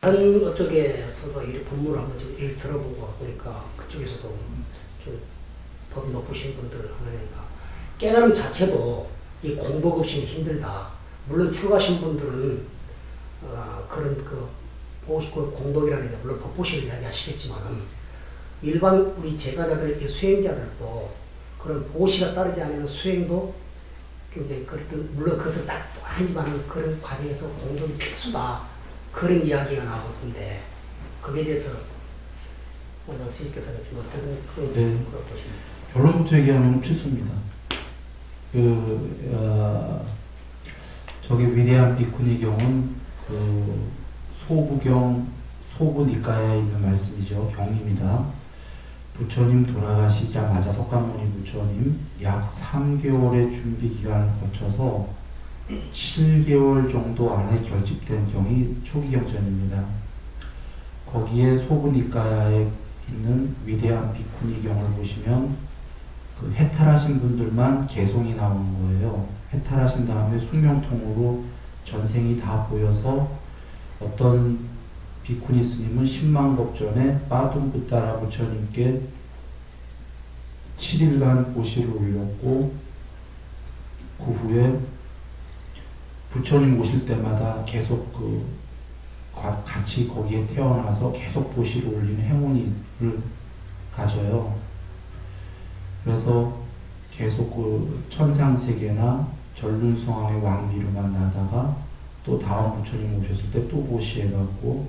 다른 어쪽에서도 이 법문을 한번 좀 얘기 들어보고 보니까 그쪽에서도 좀 법이 높으신 분들 하니까 깨달음 자체도 이 공복 없이는 힘들다. 물론 출가하신 분들은 어, 그런 그 보시 그 공덕이라는 게 물론 법보시를 이야기하시겠지만은 일반 우리 제가자들 이 수행자들도 그런 보시가 따르지 않으면 수행도 굉장히 그렇든 물론 그것을 딱 하지만 그런 과정에서 공덕이 필수다 그런 이야기가 나오던데 거기에 대해서 오늘 스님께서는 좀 어떤 그 네. 걸 보십니까? 결론부터 얘기하면 필수입니다. 그, 어, 저기 위대한 비쿠니 경은 그 소부경, 소부니까에 있는 말씀이죠. 경입니다. 부처님 돌아가시자마자 석가모니 부처님 약 3개월의 준비 기간을 거쳐서 7개월 정도 안에 결집된 경이 초기 경전입니다. 거기에 소부니까에 있는 위대한 비쿠니 경을 보시면 그 해탈하신 분들만 개송이 나오는 거예요. 해탈하신 다음에 숙명통으로 전생이 다 보여서 어떤 비쿠니 스님은 10만 급 전에 빠둠부따라 부처님께 7일간 보시를 올렸고 그 후에 부처님 오실 때마다 계속 그 과- 같이 거기에 태어나서 계속 보시를 올리는 행운을 가져요. 그래서 계속 그 천상 세계나 전륜성왕의 왕비로만 나다가 또 다음 부처님 오셨을 때 또 보시해갖고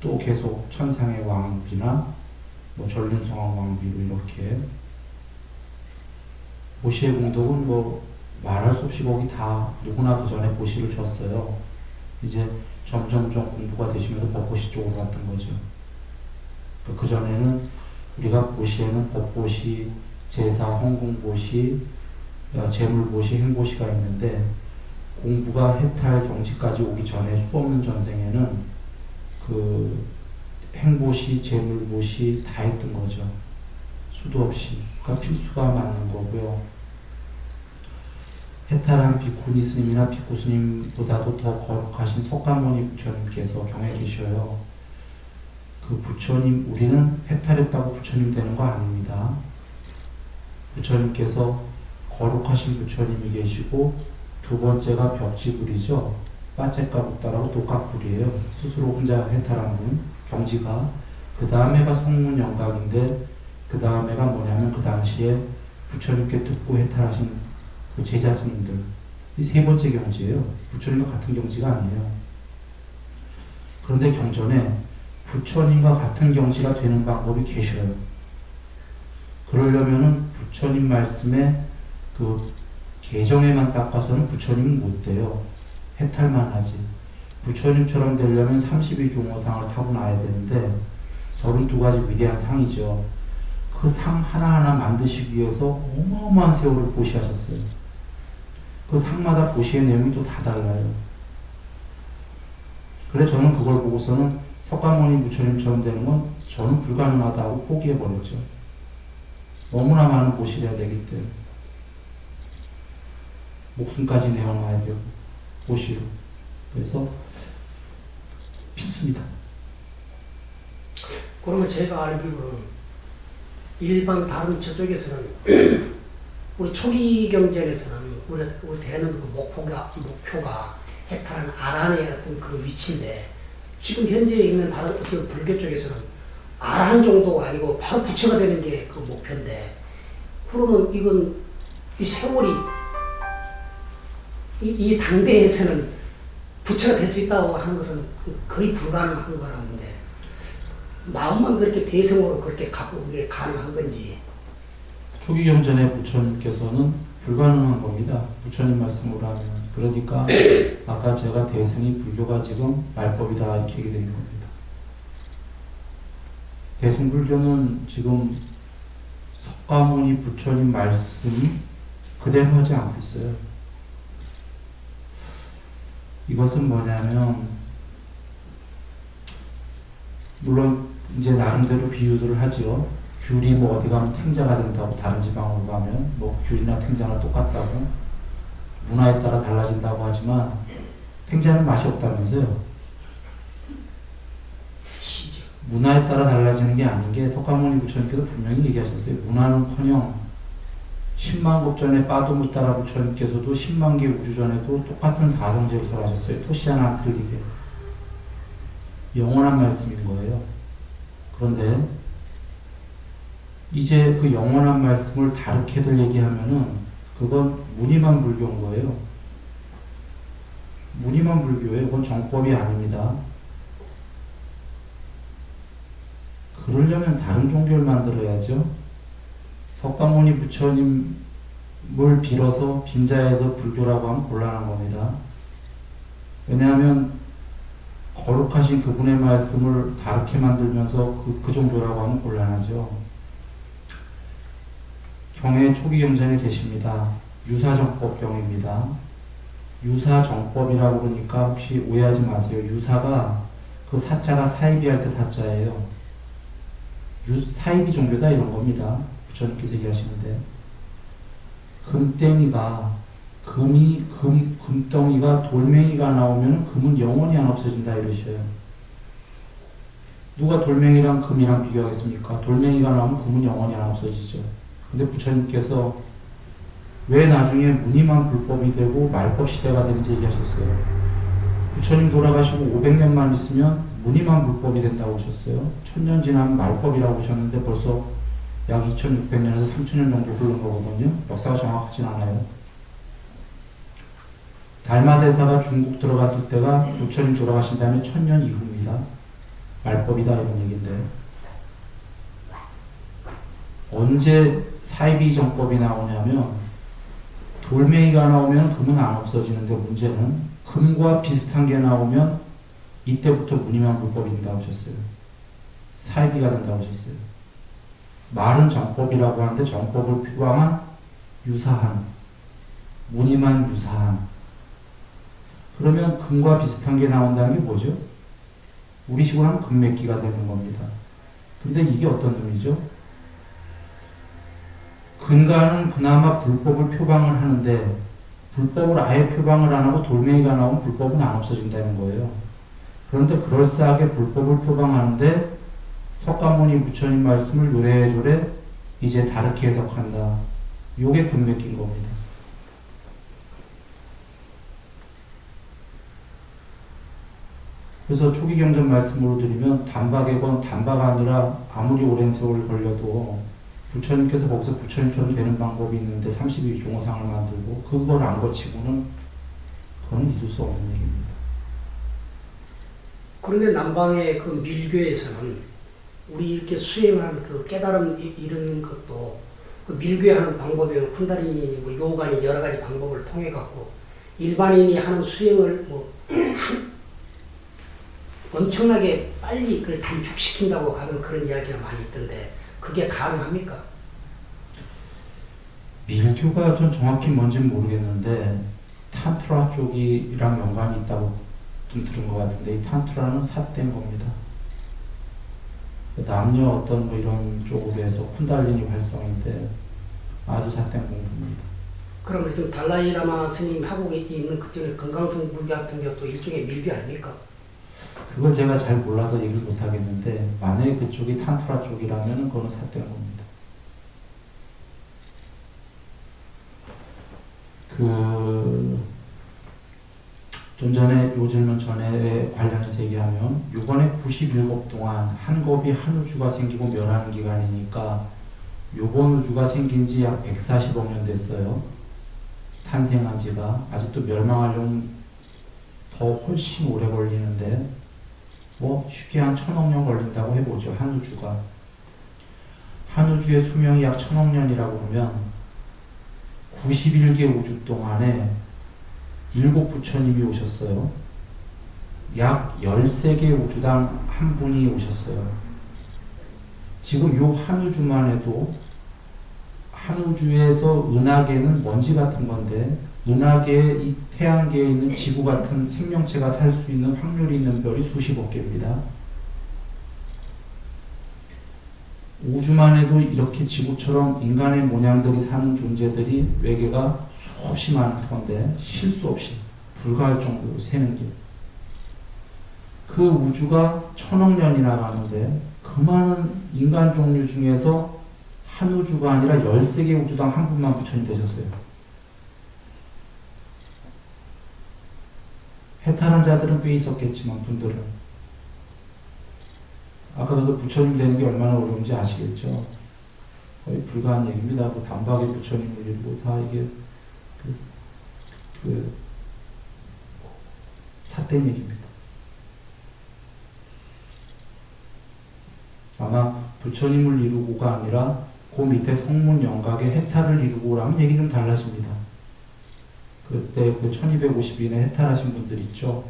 또 계속 천상의 왕비나 뭐 전륜성왕 왕비로 이렇게 보시의 공덕은 뭐 말할 수 없이 거기 다 누구나 그 전에 보시를 줬어요. 이제 점점점 공부가 되시면서 법보시 쪽으로 갔던 거죠. 그 전에는 우리가 보시에는 법보시, 제사, 홍공보시, 어, 재물보시, 행보시가 있는데 공부가 해탈 경지까지 오기 전에 수 없는 전생에는 그 행보시, 재물보시 다 했던 거죠. 수도 없이. 그러니까 필수가 맞는 거고요. 해탈한 비쿠니 스님이나 비쿠 스님보다도 더 거룩하신 석가모니 부처님께서 경에 계셔요. 그 부처님, 우리는 해탈했다고 부처님 되는 거 아닙니다. 부처님께서 거룩하신 부처님이 계시고 두 번째가 벽지불이죠. 빠체가 붙다라고 독각불이에요. 스스로 혼자 해탈한 분, 경지가. 그 다음에가 성문영각인데 그 다음에가 뭐냐면 그 당시에 부처님께 듣고 해탈하신 그 제자 스님들. 이 세 번째 경지예요. 부처님과 같은 경지가 아니에요. 그런데 경전에 부처님과 같은 경지가 되는 방법이 계셔요. 그러려면은 부처님 말씀에 그 계정에만 닦아서는 부처님은 못 돼요. 해탈만 하지. 부처님처럼 되려면 32 경호상을 타고나야 되는데 32가지 위대한 상이죠. 그 상 하나하나 만드시기 위해서 어마어마한 세월을 보시하셨어요. 그 상마다 보시의 내용이 또 다 달라요. 그래 저는 그걸 보고서는 석가모니 부처님처럼 되는 건 저는 불가능하다고 포기해버렸죠. 너무나 많은 보시를 해야 되기 때문에. 목숨까지 내어놔야 되고, 보시로. 그래서 필수입니다. 그러면 제가 알기로는 일반 다른 저쪽에서는 우리 초기 경전에서는 우리, 우리 대는 그 목표가 목표가 해탈한 아란의 어떤 그 위치인데 지금 현재 있는 다른 어떤 불교 쪽에서는 아란 정도가 아니고 바로 부처가 되는 게 그 목표인데 그러면 이건 이 세월이 이, 이 당대에서는 부처가 될 수 있다고 하는 것은 그 거의 불가능한 거라는데 마음만 그렇게 대성으로 그렇게 갖고 그게 가능한 건지 초기 경전의 부처님께서는 불가능한 겁니다. 부처님 말씀으로 하면. 그러니까 아까 제가 대승이 불교가 지금 말법이다 이렇게 얘기드린 겁니다. 대승불교는 지금 석가모니 부처님 말씀 그대로 하지 않고 있어요. 이것은 뭐냐면 물론 이제 나름대로 비유들을 하지요. 귤이 뭐 어디 가면 탱자가 된다고 다른 지방으로 가면 뭐 귤이나 탱자나 똑같다고 문화에 따라 달라진다고 하지만 탱자는 맛이 없다면서요. 문화에 따라 달라지는 게 아닌 게 석가모니 부처님께서 분명히 얘기하셨어요. 문화는커녕 10만 급 전에 빠도무따라 부처님께서도 10만 개 우주 전에도 똑같은 사성제를 설하셨어요. 토시 하나 안 틀리게. 영원한 말씀인 거예요. 그런데 이제 그 영원한 말씀을 다르게들 얘기하면은 그건 무늬만 불교인 거예요. 무늬만 불교예요. 그건 정법이 아닙니다. 그러려면 다른 종교를 만들어야죠. 석가모니 부처님을 빌어서 빈자에서 불교라고 하면 곤란한 겁니다. 왜냐하면 거룩하신 그분의 말씀을 다르게 만들면서 그, 그 정도라고 하면 곤란하죠. 경의 초기 경전에 계십니다. 유사정법경입니다. 유사정법이라고 그러니까 혹시 오해하지 마세요. 유사가 그 사자가 사입이할 때 사자예요. 유, 사입이 종교다 이런 겁니다. 부처님께서 얘기하시는데 금땡이가 금이 금 금덩이가 돌멩이가 나오면 금은 영원히 안 없어진다 이러셔요. 누가 돌멩이랑 금이랑 비교하겠습니까? 돌멩이가 나오면 금은 영원히 안 없어지죠. 근데 부처님께서 왜 나중에 무늬만 불법이 되고 말법 시대가 되는지 얘기하셨어요. 부처님 돌아가시고 500년만 있으면 무늬만 불법이 된다고 하셨어요. 천년 지나면 말법이라고 하셨는데 벌써 약 2600년에서 3000년 정도 흐른 거거든요. 역사가 정확하진 않아요. 달마대사가 중국 들어갔을 때가 부처님 돌아가신 다음에 천년 이후입니다. 말법이다 이런 얘기인데 언제 사이비 정법이 나오냐면 돌멩이가 나오면 금은 안 없어지는데 문제는 금과 비슷한 게 나오면 이때부터 무늬만 불법이 된다고 하셨어요. 사이비가 된다고 하셨어요. 말은 정법이라고 하는데 정법을 표방한 유사한 무늬만 유사한 그러면 금과 비슷한 게 나온다는 게 뭐죠? 우리식으로 하면 금맥기가 되는 겁니다. 근데 이게 어떤 의미죠? 근간은 그나마 불법을 표방을 하는데 불법을 아예 표방을 안 하고 돌멩이가 나오면 불법은 안 없어진다는 거예요. 그런데 그럴싸하게 불법을 표방하는데 석가모니 부처님 말씀을 요래요래 이제 다르게 해석한다. 요게 금맥기인 겁니다. 그래서 초기 경전 말씀으로 드리면 단박에 건 단바가 아니라 아무리 오랜 세월 걸려도 부처님께서 거기서 부처님처럼 되는 방법이 있는데 32 종어상을 만들고 그걸 안 거치고는 그건 있을 수 없는 얘기입니다. 그런데 남방의 그 밀교에서는 우리 이렇게 수행한 그 깨달음 이- 이런 것도 그 밀교하는 방법이 쿤다리니 뭐 요가니 여러 가지 방법을 통해 갖고 일반인이 하는 수행을 뭐 엄청나게 빨리 그걸 단축시킨다고 하는 그런 이야기가 많이 있던데 그게 가능합니까? 밀교가 좀 정확히 뭔지는 모르겠는데 탄트라 쪽이랑 연관이 있다고 좀 들은 것 같은데 이 탄트라는 삿된 겁니다. 남녀 어떤 뭐 이런 쪽으로 해서 쿤달리니 활성인데 아주 삿된 공부입니다. 그러면 좀 달라이라마 스님 하고 있는 그쪽에 건강성 불교 같은 것도 일종의 밀교 아닙니까? 그걸 제가 잘 몰라서 얘기를 못 하겠는데 만약에 그쪽이 탄트라 쪽이라면 그거는 삿된 겁니다. 그, 좀 전에 요 질문 전에 관련해서 얘기하면 요번에 97급 동안 한 겁이 한 우주가 생기고 멸하는 기간이니까 요번 우주가 생긴 지 약 140억 년 됐어요. 탄생한 지가 아직도 멸망하려면 더 훨씬 오래 걸리는데 뭐 쉽게 한 천억 년 걸린다고 해보죠. 한 우주가. 한 우주의 수명이 약 천억 년이라고 그러면 91개 우주 동안에 일곱 부처님이 오셨어요. 약 13개 우주당 한 분이 오셨어요. 지금 요 한 우주만 해도 한 우주에서 은하계는 먼지 같은 건데 은하계에 이 태양계에 있는 지구 같은 생명체가 살 수 있는 확률이 있는 별이 수십억 개입니다. 우주만 해도 이렇게 지구처럼 인간의 모양들이 사는 존재들이 외계가 수없이 많을 건데 실수 없이 불가할 정도로 새는 게 그 우주가 천억 년이나 가는데 그 많은 인간 종류 중에서 한 우주가 아니라 13개 우주당 한 분만 부처님 되셨어요. 해탈한 자들은 꽤 있었겠지만 분들은 아까 그래서 부처님 되는 게 얼마나 어려운지 아시겠죠? 거의 불가한 얘기입니다. 그 단박에 부처님을 이루고 다 이게 그, 그 삿된 얘기입니다. 아마 부처님을 이루고가 아니라 그 밑에 성문 영각의 해탈을 이루고라면 얘기 좀 달라집니다. 그때 그 1250인에 해탈하신 분들 있죠.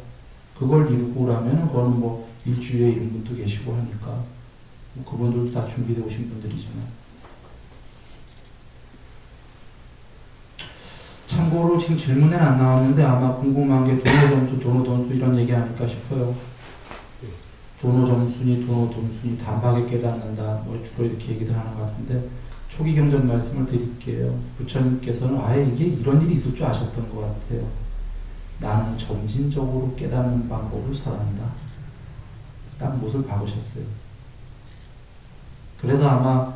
그걸 이루고라면 그거는 뭐 일주일에 이런 분도 계시고 하니까 뭐 그분들도 다 준비되어 오신 분들이지만 참고로 지금 질문에는 안 나왔는데 아마 궁금한 게 도노 점수, 도노 돈수 이런 얘기 아닐까 싶어요. 도노 점수니 도노 돈수니 단박에 깨닫는다 뭐 주로 이렇게 얘기들 하는 것 같은데 초기 경전 말씀을 드릴게요. 부처님께서는 아예 이게 이런 일이 있을 줄 아셨던 것 같아요. 나는 점진적으로 깨닫는 방법을 설한다. 딱 못을 박으셨어요. 그래서 아마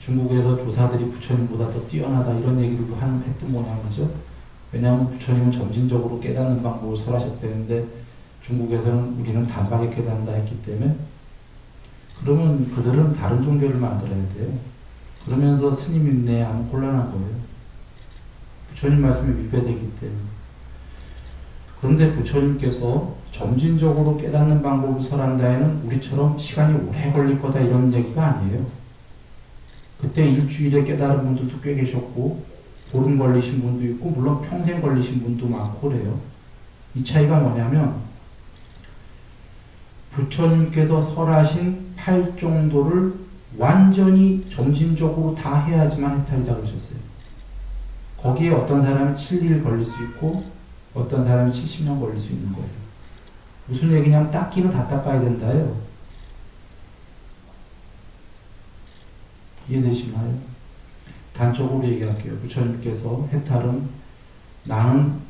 중국에서 조사들이 부처님보다 더 뛰어나다 이런 얘기를 했던 모양이죠. 왜냐하면 부처님은 점진적으로 깨닫는 방법을 설하셨다는데 중국에서는 우리는 단박에 깨닫는다 했기 때문에 그러면 그들은 다른 종교를 만들어야 돼요. 그러면서 스님 인내하면 곤란한 거예요. 부처님 말씀에 위배되기 때문에. 그런데 부처님께서 점진적으로 깨닫는 방법을 설한다에는 우리처럼 시간이 오래 걸릴 거다 이런 얘기가 아니에요. 그때 일주일에 깨달은 분들도 꽤 계셨고 보름 걸리신 분도 있고 물론 평생 걸리신 분도 많고 그래요. 이 차이가 뭐냐면 부처님께서 설하신 팔 정도를 완전히 점진적으로 다 해야지만 해탈이다 그러셨어요. 거기에 어떤 사람은 7일 걸릴 수 있고 어떤 사람은 70년 걸릴 수 있는 거예요. 무슨 얘기냐면 닦기는 다 닦아야 된다요. 이해되시나요? 단적으로 얘기할게요. 부처님께서 해탈은 나는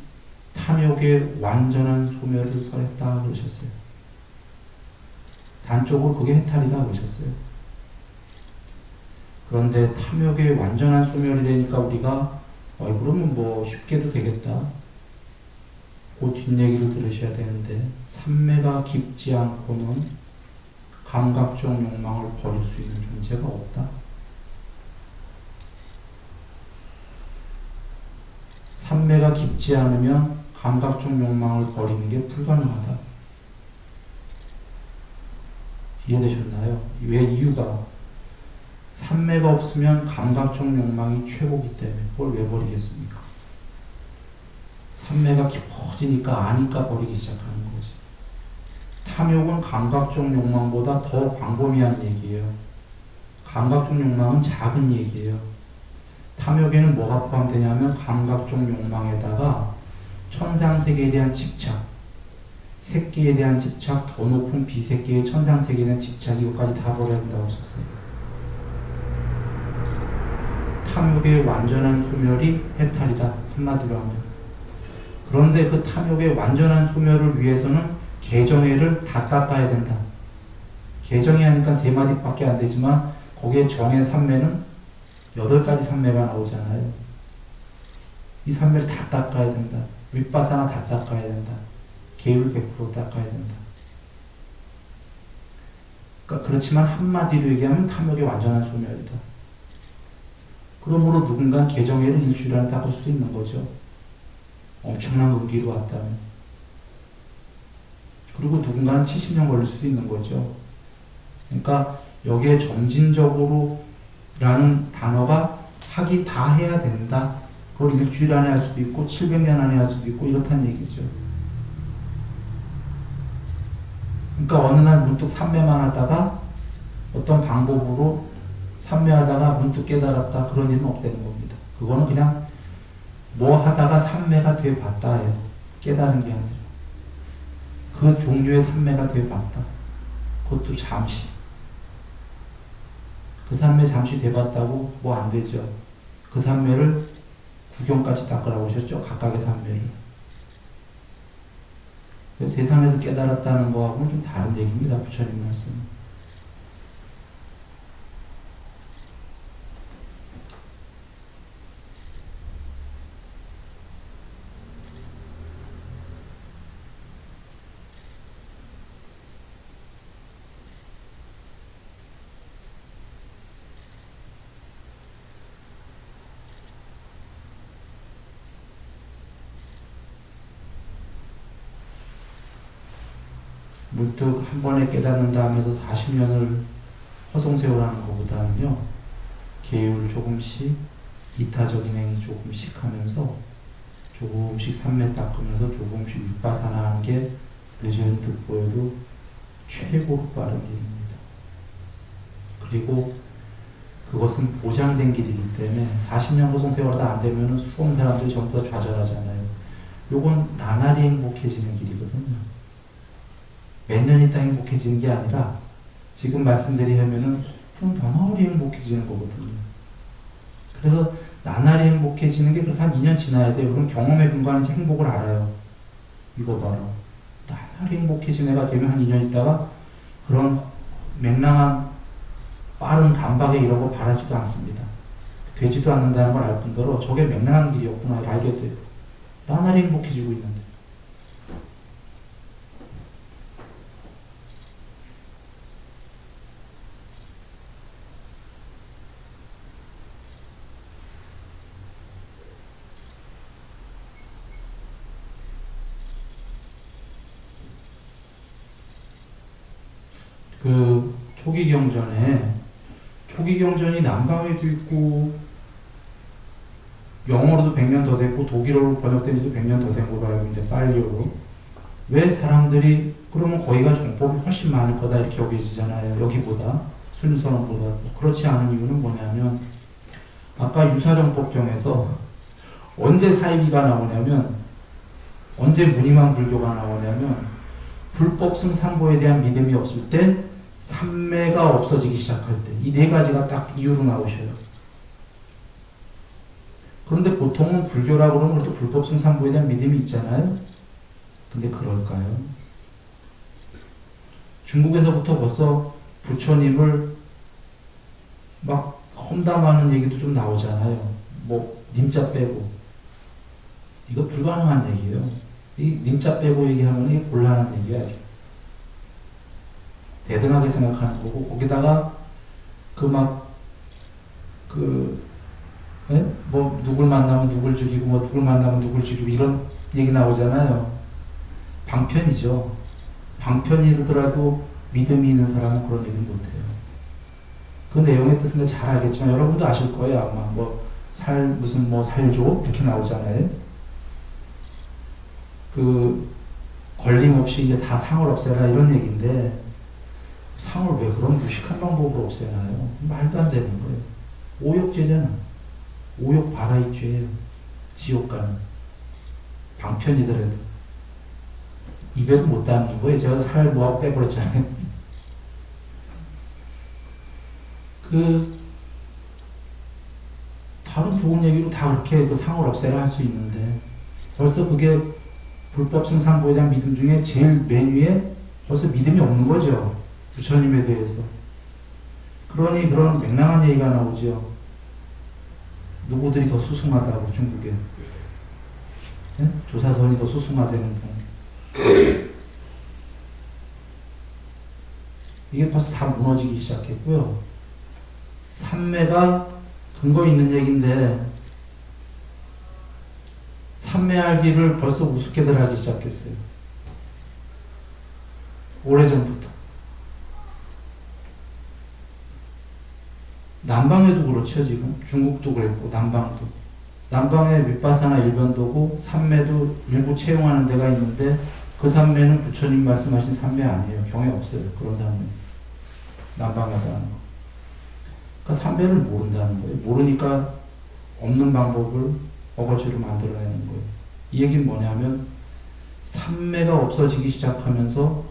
탐욕의 완전한 소멸을 설했다 그러셨어요. 단적으로 그게 해탈이다 그러셨어요. 그런데 탐욕의 완전한 소멸이 되니까 우리가 어, 그러면 뭐 쉽게도 되겠다. 그 뒷얘기를 들으셔야 되는데 삼매가 깊지 않고는 감각적 욕망을 버릴 수 있는 존재가 없다. 삼매가 깊지 않으면 감각적 욕망을 버리는 게 불가능하다. 이해되셨나요? 왜 이유가? 삼매가 없으면 감각적 욕망이 최고기 때문에 그걸 왜 버리겠습니까? 삼매가 깊어지니까 아니까 버리기 시작하는 거지. 탐욕은 감각적 욕망보다 더 광범위한 얘기예요. 감각적 욕망은 작은 얘기예요. 탐욕에는 뭐가 포함되냐면 감각적 욕망에다가 천상세계에 대한 집착, 새끼에 대한 집착, 더 높은 비새끼의 천상세계에 대한 집착 이것까지 다 버려야 된다고 하셨어요. 탐욕의 완전한 소멸이 해탈이다. 한마디로 하면. 그런데 그 탐욕의 완전한 소멸을 위해서는 개정애를 다 닦아야 된다. 개정이 하니까 세 마디밖에 안 되지만 거기에 정의 삼매는 여덟 가지 삼매가 나오잖아요. 이 삼매를 다 닦아야 된다. 윗바사나 다 닦아야 된다. 계율 100% 닦아야 된다. 그러니까 그렇지만 한마디로 얘기하면 탐욕의 완전한 소멸이다. 그러므로 누군가 개정회를 일주일 안에 닦을 수도 있는 거죠. 엄청난 의기로 왔다면. 그리고 누군가는 70년 걸릴 수도 있는 거죠. 그러니까 여기에 점진적으로 라는 단어가 하기 다 해야 된다. 그걸 일주일 안에 할 수도 있고 700년 안에 할 수도 있고 이렇다는 얘기죠. 그러니까 어느 날 문득 삼매만 하다가 어떤 방법으로 삼매하다가 문득 깨달았다 그런 일은 없다는 겁니다. 그거는 그냥 뭐 하다가 삼매가 돼 봤다예요. 깨달은 게 아니라 그 종류의 삼매가 돼 봤다. 그것도 잠시. 그 삼매 잠시 돼 봤다고 뭐 안 되죠. 그 삼매를 구경까지 닦으라고 하셨죠. 각각의 삼매를. 세상에서 깨달았다는 거하고는 좀 다른 얘기입니다. 부처님 말씀. 문득 한 번에 깨닫는다 하면서 40년을 허송세월하는 것보다는요, 계율 조금씩, 이타적인 행위 조금씩 하면서, 조금씩 삼매 닦으면서 조금씩 윗바사나 하는 게 늦은 득보여도 최고로 빠른 길입니다. 그리고 그것은 보장된 길이기 때문에 40년 허송세월하다 안 되면 수험 사람들이 전부 다 좌절하잖아요. 요건 나날이 행복해지는 길이거든요. 몇 년 있다 행복해지는 게 아니라 지금 말씀드리면은 좀 나날이 행복해지는 거거든요. 그래서 나날이 행복해지는 게 그래서 한 2년 지나야 돼요. 그럼 경험에 근거하는 행복을 알아요. 이거 봐라. 나날이 행복해진 애가 되면 한 2년 있다가 그런 맹랑한 빠른 단박에 이런 거 바라지도 않습니다. 되지도 않는다는 걸 알 뿐더러 저게 맹랑한 길이었구나 알게 돼요. 나날이 행복해지고 있는데. 그 초기 경전에 초기 경전이 남방에도 있고 영어로도 100년 더 됐고 독일어로 번역된 지도 100년 더 된 걸로 알고 있는데 빨리어로. 왜 사람들이 그러면 거기가 정법이 훨씬 많을 거다 이렇게 여겨지잖아요. 여기보다 순서론보다. 그렇지 않은 이유는 뭐냐면 아까 유사정법경에서 언제 사이비가 나오냐면 언제 무늬만 불교가 나오냐면 불법 승산보에 대한 믿음이 없을 때 삼매가 없어지기 시작할 때 이 네 가지가 딱 이유로 나오셔요. 그런데 보통은 불교라고 그러면 그래도 불법 승산보에 대한 믿음이 있잖아요. 근데 그럴까요? 중국에서부터 벌써 부처님을 막 험담하는 얘기도 좀 나오잖아요. 뭐 님자 빼고 이거 불가능한 얘기예요. 이 님자 빼고 얘기하면 이게 곤란한 얘기야. 대등하게 생각하는 거고 거기다가 그막그뭐 누굴 만나면 누굴 죽이고 뭐 누굴 만나면 누굴 죽이고 이런 얘기 나오잖아요. 방편이죠. 방편이더라도 믿음이 있는 사람은 그런 얘기 못해요. 그 내용의 뜻은 잘 알겠지만 여러분도 아실 거예요. 아마 뭐 살 무슨 뭐 살조 이렇게 나오잖아요. 그 걸림없이 이제 다 상을 없애라 이런 얘기인데 상을 왜 그런 무식한 방법으로 없애나요? 말도 안 되는 거예요. 오욕죄잖아. 오욕 바라이 죄예요. 지옥 가는. 방편이더라도. 입에도 못 담는 거예요. 제가 살 모아 빼버렸잖아요. 그 다른 좋은 얘기로 다 그렇게 그 상을 없애라 할 수 있는데 벌써 그게 불법 승산보에 대한 믿음 중에 제일 맨 위에 벌써 믿음이 없는 거죠. 부처님에 대해서. 그러니 그런 맹랑한 얘기가 나오죠. 누구들이 더 수승하다고 중국에. 네? 조사선이 더 수승하다는 분. 이게 벌써 다 무너지기 시작했고요. 삼매가 근거 있는 얘기인데 삼매알기를 벌써 우습게들 하기 시작했어요. 오래전부터. 남방에도 그렇죠, 지금. 중국도 그랬고, 남방도. 남방에 윗바사나 일변도고, 삼매도 일부 채용하는 데가 있는데, 그 삼매는 부처님 말씀하신 삼매 아니에요. 경에 없어요. 그런 삼매. 남방에서 하는 거. 그러니까 삼매를 모른다는 거예요. 모르니까 없는 방법을 어거지로 만들어내는 거예요. 이 얘기는 뭐냐면, 삼매가 없어지기 시작하면서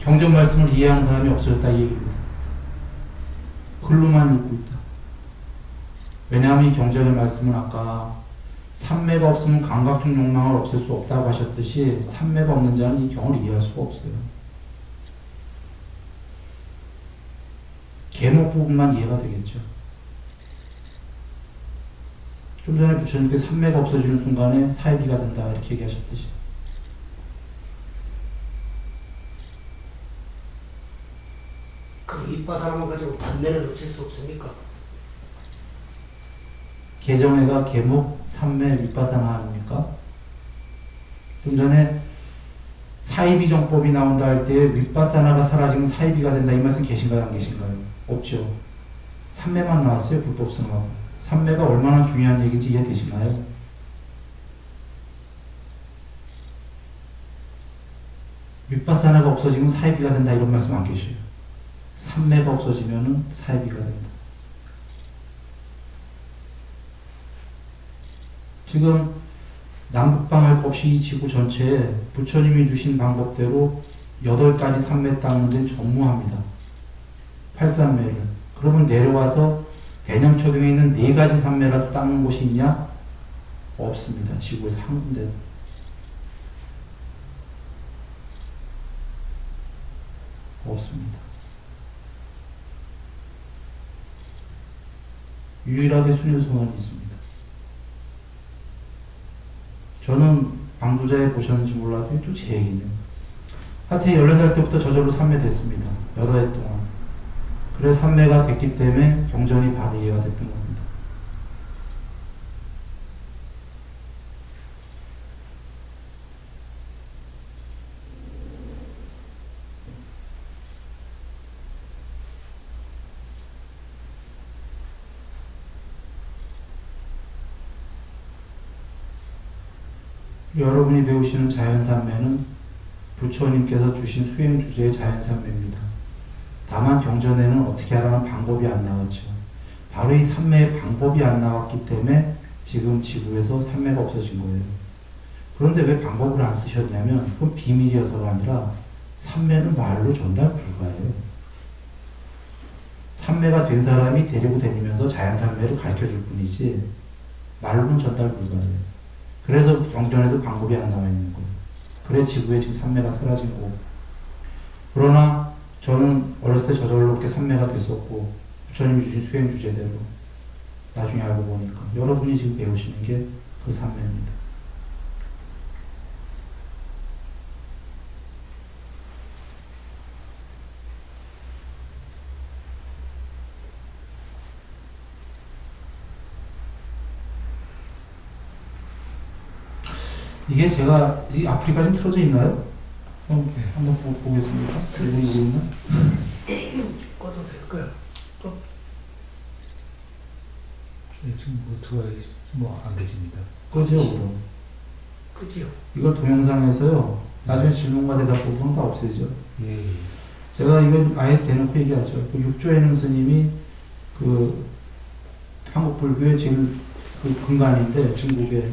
경전 말씀을 이해하는 사람이 없어졌다 이. 글로만 읽고 있다. 왜냐하면 이 경전의 말씀은 아까 삼매가 없으면 감각적 욕망을 없앨 수 없다고 하셨듯이 삼매가 없는 자는 이 경을 이해할 수가 없어요. 계목 부분만 이해가 되겠죠. 좀 전에 부처님께 삼매가 없어지는 순간에 사이비가 된다 이렇게 얘기하셨듯이 그 윗바사람을 가지고 반면을 없앨 수 없습니까? 개정회가 계목 삼매 윗바사나 아닙니까? 좀 전에 사이비 정법이 나온다 할 때 윗바사나가 사라지면 사이비가 된다 이 말씀 계신가요 안 계신가요? 없죠. 삼매만 나왔어요 불법성하고 삼매가 얼마나 중요한 얘기인지 이해되시나요? 윗바사나가 없어지면 사이비가 된다 이런 말씀 안 계셔요. 삼매가 없어지면은 사이비가 된다. 지금 남북방할 것 없이 이 지구 전체에 부처님이 주신 방법대로 여덟 가지 삼매 닦는 데는 전무합니다. 팔삼매를. 그러면 내려와서 대념초경에 있는 네 가지 삼매라도 닦는 곳이 있냐? 없습니다. 지구에서 한 군데도. 없습니다. 유일하게 순일성원이 있습니다. 저는 방도자에 보셨는지 몰라도 또 제 얘기네요. 하여튼 14살 때부터 저절로 삼매됐습니다. 여러 해 동안. 그래서 삼매가 됐기 때문에 경전이 바로 이해가 됐던 겁니다. 배우시는 자연산매는 부처님께서 주신 수행 주제의 자연산매입니다. 다만 경전에는 어떻게 하라는 방법이 안 나왔죠. 바로 이 산매의 방법이 안 나왔기 때문에 지금 지구에서 산매가 없어진 거예요. 그런데 왜 방법을 안 쓰셨냐면 그건 비밀이어서가 아니라 산매는 말로 전달 불가해요. 산매가 된 사람이 데리고 다니면서 자연산매를 가르쳐 줄 뿐이지 말로는 전달 불가해요. 그래서 경전에도 방법이 안 나와 있는 거예요. 그래 지구에 지금 산매가 사라진 거고. 그러나 저는 어렸을 때 저절로 산매가 됐었고 부처님이 주신 수행 주제대로 나중에 알고 보니까 여러분이 지금 배우시는 게 그 산매입니다. 이게 제가 이 아프리카 좀 틀어져 있나요? 한번, 한번 보, 보겠습니다. 틀어져 이거 있나? 꺼도 될 거야. 지금 뭐 들어와 뭐안 계십니다. 그죠, 그럼. 그지요? 이걸 동영상에서요. 나중에 질문과 대답 부분 다 없애죠. 예, 예. 제가 이걸 아예 대놓고 얘기하죠. 그 육조 해능 스님이 그 한국 불교의 제일 그 근간인데 중국에